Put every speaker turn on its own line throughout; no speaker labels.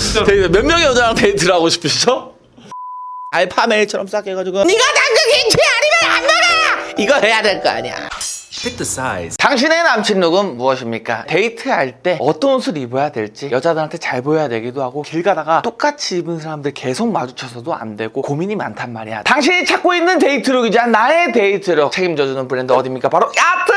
진짜.
몇 명의 여자랑 데이트를 하고 싶으시죠? 알파 메일처럼 싹 해가지고 네가 당근 김치 아니면 안 먹어! 이거 해야 될 거 아니야
Pick the size.
당신의 남친 룩은 무엇입니까? 데이트할 때 어떤 옷을 입어야 될지 여자들한테 잘 보여야 되기도 하고 길 가다가 똑같이 입은 사람들 계속 마주쳐서도 안 되고 고민이 많단 말이야 당신이 찾고 있는 데이트 룩이자 나의 데이트 룩 책임져주는 브랜드 어디입니까? 바로 아트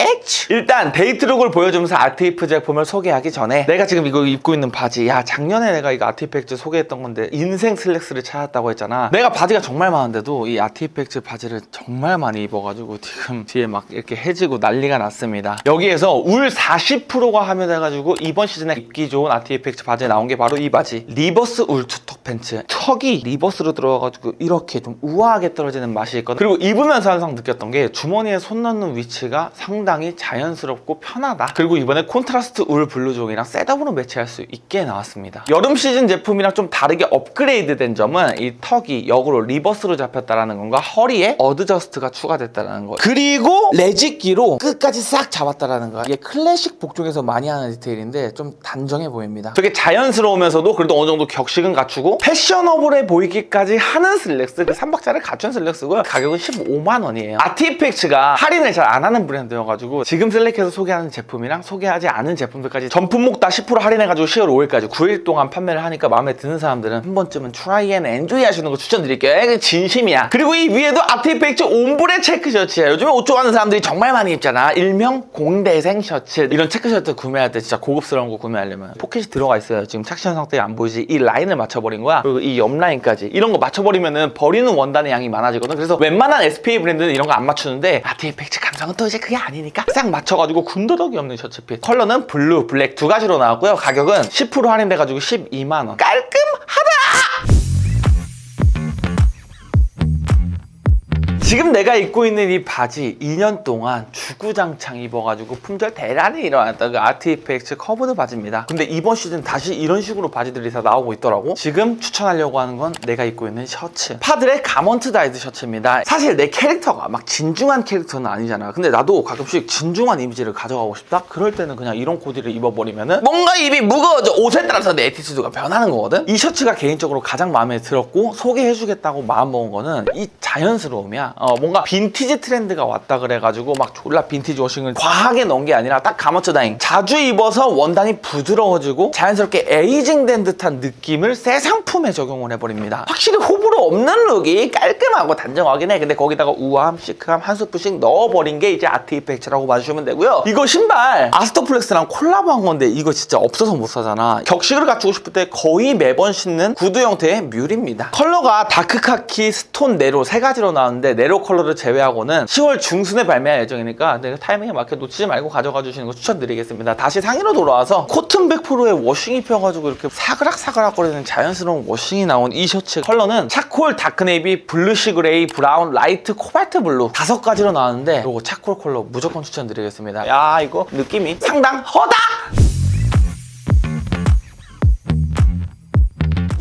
H. 일단 데이트룩을 보여주면서 아트이프 제품을 소개하기 전에 내가 지금 이거 입고 있는 바지 야 작년에 내가 이거 아트이펙트 소개했던 건데 인생 슬랙스를 찾았다고 했잖아. 내가 바지가 정말 많은데도 이 아트이펙트 바지를 정말 많이 입어가지고 지금 뒤에 막 이렇게 해지고 난리가 났습니다. 여기에서 울 40%가 함유돼가지고 이번 시즌에 입기 좋은 아트이펙트 바지에 나온 게 바로 이 바지. 리버스 울 투턱 팬츠. 턱이 리버스로 들어가가지고 이렇게 좀 우아하게 떨어지는 맛이 있거든. 그리고 입으면서 항상 느꼈던 게 주머니에 손 넣는 위치가 상당히 자연스럽고 편하다. 그리고 이번에 콘트라스트 울 블루종이랑 셋업으로 매치할 수 있게 나왔습니다. 여름 시즌 제품이랑 좀 다르게 업그레이드 된 점은 이 턱이 역으로 리버스로 잡혔다라는 건가? 허리에 어드저스트가 추가됐다라는 거 그리고 레짓기로 끝까지 싹 잡았다라는 거 이게 클래식 복종에서 많이 하는 디테일인데 좀 단정해 보입니다. 되게 자연스러우면서도 그래도 어느 정도 격식은 갖추고 패셔너블해 보이기까지 하는 슬랙스 그 3박자를 갖춘 슬랙스고요. 가격은 15만 원이에요. 아티팩츠가 할인을 잘 안 하는 브랜드여가지고 지금 슬랙에서 소개하는 제품이랑 소개하지 않은 제품들까지 전 품목 다 10% 할인해가지고 10월 5일까지 9일 동안 판매를 하니까 마음에 드는 사람들은 한 번쯤은 트라이 앤 엔조이 하시는 거 추천드릴게요. 진심이야. 그리고 이 위에도 아티팩츠 옴브레 체크 셔츠야. 요즘에 옷 좋아하는 사람들이 정말 많이 입잖아. 일명 공대생 셔츠. 이런 체크 셔츠 구매할 때 진짜 고급스러운 거 구매하려면 포켓이 들어가 있어요. 지금 착시한 상태에 안 보이지? 이 라인을 맞춰버린 거야. 그리고 이 옆 라인까지. 이런 거 맞춰버리면은 버리는 원단의 양이 많아지거든. 그래서 웬만한 SPA 브랜드는 이런 거 안 맞추는데 아티팩츠 감성은 또 이제 그게 아니니까 싹 맞춰가지고 군더더기 없는 셔츠핏 컬러는 블루, 블랙 두 가지로 나왔고요. 가격은 10% 할인돼가지고 12만 원. 깔끔 지금 내가 입고 있는 이 바지 2년 동안 주구장창 입어가지고 품절 대란이 일어났던 그 아트이펙트 커브드 바지입니다. 근데 이번 시즌 다시 이런 식으로 바지들이 다 나오고 있더라고. 지금 추천하려고 하는 건 내가 입고 있는 셔츠. 파들의 가먼트 다이드 셔츠입니다. 사실 내 캐릭터가 막 진중한 캐릭터는 아니잖아. 근데 나도 가끔씩 진중한 이미지를 가져가고 싶다? 그럴 때는 그냥 이런 코디를 입어버리면은 뭔가 입이 무거워져. 옷에 따라서 내 에티튜드가 변하는 거거든? 이 셔츠가 개인적으로 가장 마음에 들었고 소개해주겠다고 마음먹은 거는 이 자연스러움이야. 어, 뭔가 빈티지 트렌드가 왔다 그래가지고 막 졸라 빈티지 워싱을 과하게 넣은 게 아니라 딱 가머츠 다잉. 자주 입어서 원단이 부드러워지고 자연스럽게 에이징된 듯한 느낌을 새 상품에 적용을 해버립니다. 확실히 호불호 없는 룩이 깔끔하고 단정하긴 해. 근데 거기다가 우아함, 시크함 한 스푼씩 넣어버린 게 이제 아트 이펙트라고 봐주시면 되고요. 이거 신발 아스터플렉스랑 콜라보한 건데 이거 진짜 없어서 못 사잖아. 격식을 갖추고 싶을 때 거의 매번 신는 구두 형태의 뮬입니다. 컬러가 다크 카키, 스톤, 네로 세 가지로 나왔는데 네로 컬러를 제외하고는 10월 중순에 발매할 예정이니까 내가 타이밍에 맞게 놓치지 말고 가져가 주시는 거 추천드리겠습니다. 다시 상의로 돌아와서 코튼 100%의 워싱이 펴가지고 이렇게 사그락사그락 거리는 자연스러운 워싱이 나온 이 셔츠 컬러는 차콜, 다크네이비, 블루시 그레이, 브라운, 라이트, 코발트 블루 다섯 가지로 나왔는데 이거 차콜 컬러 무조건 추천드리겠습니다. 야 이거 느낌이 상당 허다!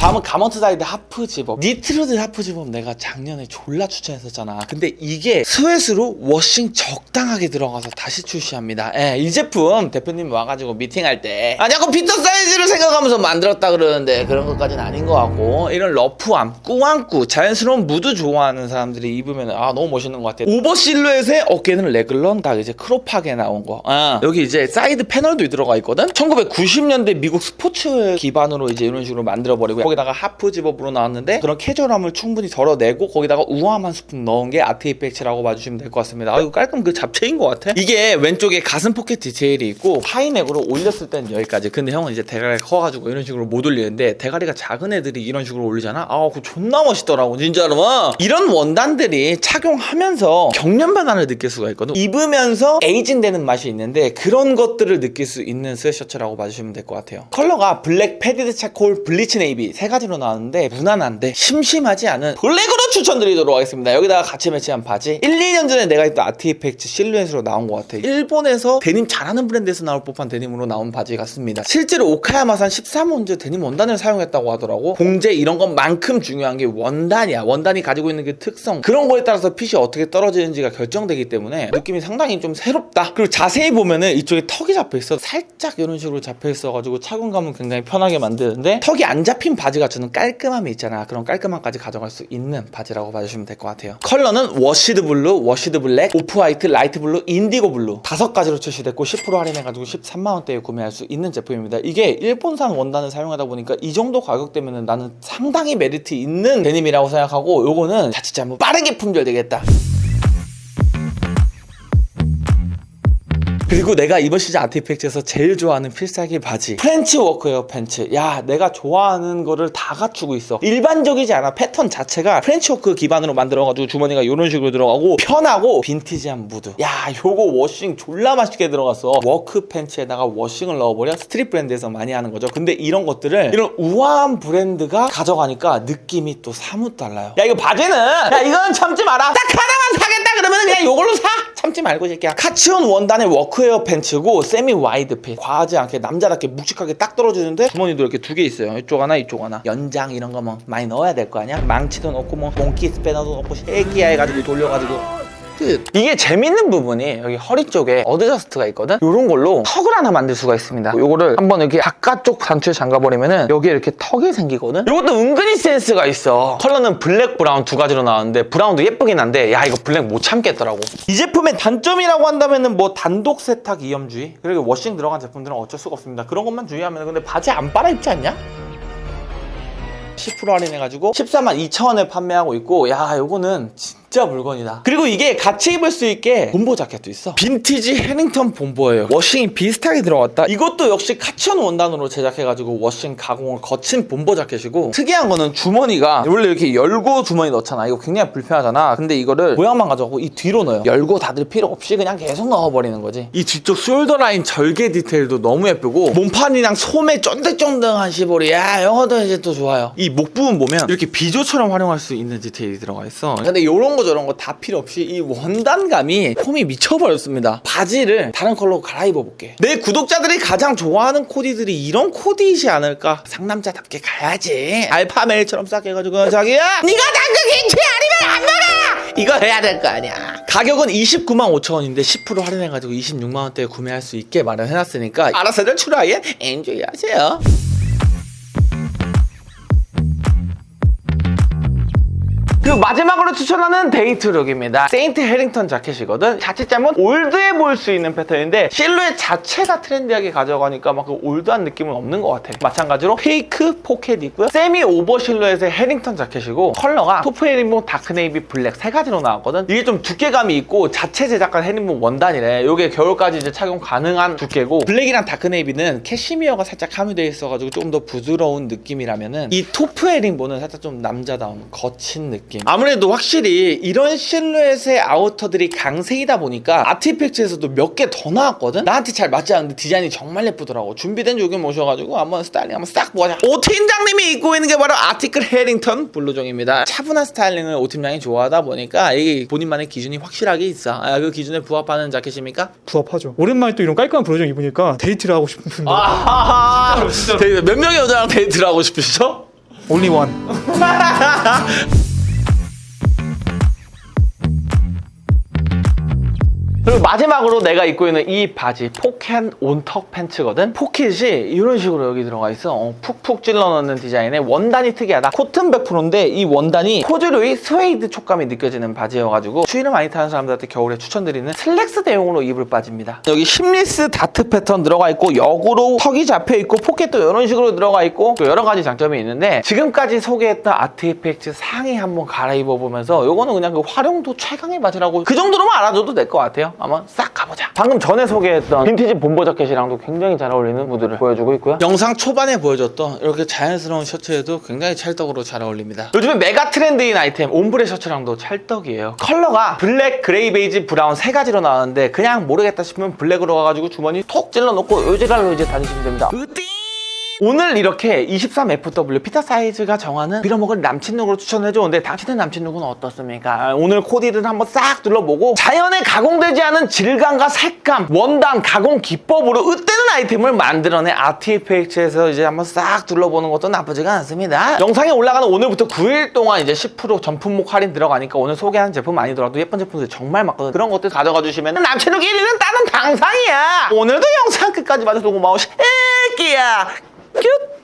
다음은 가먼트 다이드 하프 집업 니트로드 하프 집업 내가 작년에 졸라 추천했었잖아. 근데 이게 스웨스로 워싱 적당하게 들어가서 다시 출시합니다. 예, 이 제품 대표님 와가지고 미팅할 때. 아, 자꾸 피터 사이즈를 생각하면서 만들었다 그러는데 그런 것까지는 아닌 것 같고 이런 러프함, 꾸안꾸 자연스러운 무드 좋아하는 사람들이 입으면 아 너무 멋있는 것 같아. 오버 실루엣에 어깨는 레글런 다 이제 크롭하게 나온 거. 아, 여기 이제 사이드 패널도 들어가 있거든? 1990년대 미국 스포츠 기반으로 이제 이런 식으로 만들어버리고 거기 다가 하프 집업으로 나왔는데 그런 캐주얼함을 충분히 덜어내고 거기다가 우아함 한 스푼 넣은 게 아트 이펙츠라고 봐주시면 될 것 같습니다. 아 이거 깔끔 그 잡채인 것 같아? 이게 왼쪽에 가슴 포켓 디테일이 있고 하이넥으로 올렸을 땐 여기까지. 근데 형은 이제 대가리가 커가지고 이런 식으로 못 올리는데 대가리가 작은 애들이 이런 식으로 올리잖아? 아 그거 존나 멋있더라고 진짜로. 이런 원단들이 착용하면서 경련 변화를 느낄 수가 있거든. 입으면서 에이징 되는 맛이 있는데 그런 것들을 느낄 수 있는 스웨셔츠라고 봐주시면 될 것 같아요. 컬러가 블랙 패디드 차콜 블리치 네이비. 세 가지로 나왔는데 무난한데 심심하지 않은 블랙으로 추천드리도록 하겠습니다 여기다가 같이 매치한 바지 1, 2년 전에 내가 입던 아트이펙트 실루엣으로 나온 것 같아 일본에서 데님 잘하는 브랜드에서 나올 법한 데님으로 나온 바지 같습니다 실제로 오카야마산 13온즈 데님 원단을 사용했다고 하더라고. 봉제 이런 것만큼 중요한 게 원단이야. 원단이 가지고 있는 그 특성 그런 거에 따라서 핏이 어떻게 떨어지는지가 결정되기 때문에 느낌이 상당히 좀 새롭다. 그리고 자세히 보면은 이쪽에 턱이 잡혀 있어. 살짝 이런 식으로 잡혀 있어가지고 착용감은 굉장히 편하게 만드는데 턱이 안 잡힌 바지 가 주는 깔끔함이 있잖아. 그런 깔끔함까지 가져갈 수 있는 바지라고 봐주시면 될 것 같아요. 컬러는 워시드 블루, 워시드 블랙, 오프 화이트, 라이트 블루, 인디고 블루 다섯 가지로 출시됐고 10% 할인해가지고 13만 원대에 구매할 수 있는 제품입니다. 이게 일본산 원단을 사용하다 보니까 이 정도 가격대면은 나는 상당히 메리트 있는 데님이라고 생각하고 요거는 자칫 잘못 빠르게 품절되겠다. 그리고 내가 이번 시즌 아티팩트에서 제일 좋아하는 필살기 바지. 프렌치 워크웨어 팬츠 야 내가 좋아하는 거를 다 갖추고 있어. 일반적이지 않아. 패턴 자체가 프렌치 워크 기반으로 만들어가지고 주머니가 이런 식으로 들어가고 편하고 빈티지한 무드. 야 요거 워싱 졸라 맛있게 들어갔어. 워크 팬츠에다가 워싱을 넣어버려? 스트릿 브랜드에서 많이 하는 거죠. 근데 이런 것들을 이런 우아한 브랜드가 가져가니까 느낌이 또 사뭇 달라요. 야 이거 바지는! 야 이건 참지 마라. 딱 하나만 사겠다 그러면 그냥 요걸로 사? 참지 말고 이 새끼야. 카치온 원단의 워크웨어 팬츠고 세미 와이드 핏. 과하지 않게 남자답게 묵직하게 딱 떨어지는데 주머니도 이렇게 두 개 있어요. 이쪽 하나 이쪽 하나. 연장 이런 거 뭐 많이 넣어야 될 거 아니야? 망치도 넣고 뭐 몽키 스패너도 넣고 쉐기야 해가지고 돌려가지고 끝. 이게 재밌는 부분이 여기 허리 쪽에 어드저스트가 있거든? 이런 걸로 턱을 하나 만들 수가 있습니다. 요거를 한번 이렇게 바깥쪽 단추에 잠가버리면은 여기에 이렇게 턱이 생기거든? 이것도 은근히 센스가 있어. 컬러는 블랙 브라운 두 가지로 나왔는데 브라운도 예쁘긴 한데 야 이거 블랙 못 참겠더라고. 이 제품의 단점이라고 한다면은 뭐 단독 세탁 이염주의? 그리고 워싱 들어간 제품들은 어쩔 수가 없습니다. 그런 것만 주의하면 근데 바지 안 빨아 입지 않냐? 10% 할인해가지고 14만 2천 원에 판매하고 있고 야 요거는 진짜 물건이다. 그리고 이게 같이 입을 수 있게 본보 자켓도 있어. 빈티지 해링턴 본보예요. 워싱이 비슷하게 들어갔다. 이것도 역시 카치온 원단으로 제작해가지고 워싱 가공을 거친 본보 자켓이고 특이한 거는 주머니가 원래 이렇게 열고 주머니 넣잖아. 이거 굉장히 불편하잖아. 근데 이거를 모양만 가져가고 이 뒤로 넣어요. 열고 닫을 필요 없이 그냥 계속 넣어버리는 거지. 이 뒤쪽 숄더 라인 절개 디테일도 너무 예쁘고 몸판이랑 소매 쫀득쫀득한 시보리. 야 이것도 이제 또 좋아요. 이 목 부분 보면 이렇게 비조처럼 활용할 수 있는 디테일이 들어가 있어. 근데 이런 거 저런 거 다 필요 없이 이 원단감이 폼이 미쳐버렸습니다. 바지를 다른 컬러로 갈아입어 볼게. 내 구독자들이 가장 좋아하는 코디들이 이런 코디이지 않을까? 상남자답게 가야지. 알파 메일처럼 싹 해가지고 자기야 네가 당근 힌트 아니면 안 먹어! 이거 해야 될 거 아니야. 가격은 29만 5천 원인데 10% 할인해가지고 26만 원대에 구매할 수 있게 마련해놨으니까 알아서들 추라이에 엔조이 하세요 그리고 마지막으로 추천하는 데이트룩입니다. 세인트 해링턴 자켓이거든. 자칫 잘못 올드해 보일 수 있는 패턴인데 실루엣 자체가 트렌디하게 가져가니까 막 그 올드한 느낌은 없는 것 같아. 마찬가지로 페이크 포켓 있고요. 세미 오버 실루엣의 해링턴 자켓이고 컬러가 토프 헤링본 다크 네이비 블랙 세 가지로 나왔거든. 이게 좀 두께감이 있고 자체 제작한 헤링본 원단이래. 이게 겨울까지 이제 착용 가능한 두께고 블랙이랑 다크 네이비는 캐시미어가 살짝 함유되어 있어가지고 조금 더 부드러운 느낌이라면은 이 토프 헤링본은 살짝 좀 남자다운 거친 느낌. 아무래도 확실히 이런 실루엣의 아우터들이 강세이다 보니까 아티팩트에서도 몇 개 더 나왔거든? 나한테 잘 맞지 않는데 디자인이 정말 예쁘더라고. 준비된 조개 모셔가지고 한번 스타일링 한번 싹 보자. 오 팀장님이 입고 있는 게 바로 아티클 해링턴 블루종입니다. 차분한 스타일링을 오 팀장이 좋아하다 보니까 이 본인만의 기준이 확실하게 있어. 아, 그 기준에 부합하는 자켓입니까?
부합하죠. 오랜만에 또 이런 깔끔한 브로정 입으니까 데이트를 하고 싶은 분들
아하하. 데이트, 몇 명의 여자랑 데이트를 하고 싶으시죠?
올리 원.
그리고 마지막으로 내가 입고 있는 이 바지 포켓 온턱 팬츠거든? 포켓이 이런 식으로 여기 들어가 있어. 어, 푹푹 찔러 넣는 디자인에 원단이 특이하다. 코튼 100%인데 이 원단이 코즈류의 스웨이드 촉감이 느껴지는 바지여가지고 추위를 많이 타는 사람들한테 겨울에 추천드리는 슬랙스 대용으로 입을 바지입니다. 여기 심리스 다트 패턴 들어가 있고 역으로 턱이 잡혀 있고 포켓도 이런 식으로 들어가 있고 또 여러 가지 장점이 있는데 지금까지 소개했던 아트이펙트 상의 한번 갈아입어 보면서 요거는 그냥 그 활용도 최강의 바지라고 그 정도로만 알아줘도 될 것 같아요 한번 싹 가보자. 방금 전에 소개했던 빈티지 본보 자켓이랑도 굉장히 잘 어울리는 무드를 보여주고 있고요. 영상 초반에 보여줬던 이렇게 자연스러운 셔츠에도 굉장히 찰떡으로 잘 어울립니다. 요즘에 메가 트렌드인 아이템 옴브레 셔츠랑도 찰떡이에요. 컬러가 블랙, 그레이, 베이지, 브라운 세 가지로 나왔는데 그냥 모르겠다 싶으면 블랙으로 가가지고 주머니 톡 찔러 놓고 요지랄로 이제 다니시면 됩니다. 으띵 오늘 이렇게 23FW 피타 사이즈가 정하는 빌어먹을 남친룩으로 추천해줬는데 당신의 남친룩은 어떻습니까? 오늘 코디를 한번 싹 둘러보고 자연에 가공되지 않은 질감과 색감, 원단, 가공 기법으로 으때는 아이템을 만들어낸 아티팩트에서 이제 한번 싹 둘러보는 것도 나쁘지가 않습니다. 영상이 올라가는 오늘부터 9일 동안 이제 10% 전품목 할인 들어가니까 오늘 소개하는 제품 아니더라도 예쁜 제품들 정말 많거든요. 그런 것들 가져가 주시면 남친룩 1위는 다른 당상이야. 오늘도 영상 끝까지 봐줘서 고마워. 새끼야. 큐!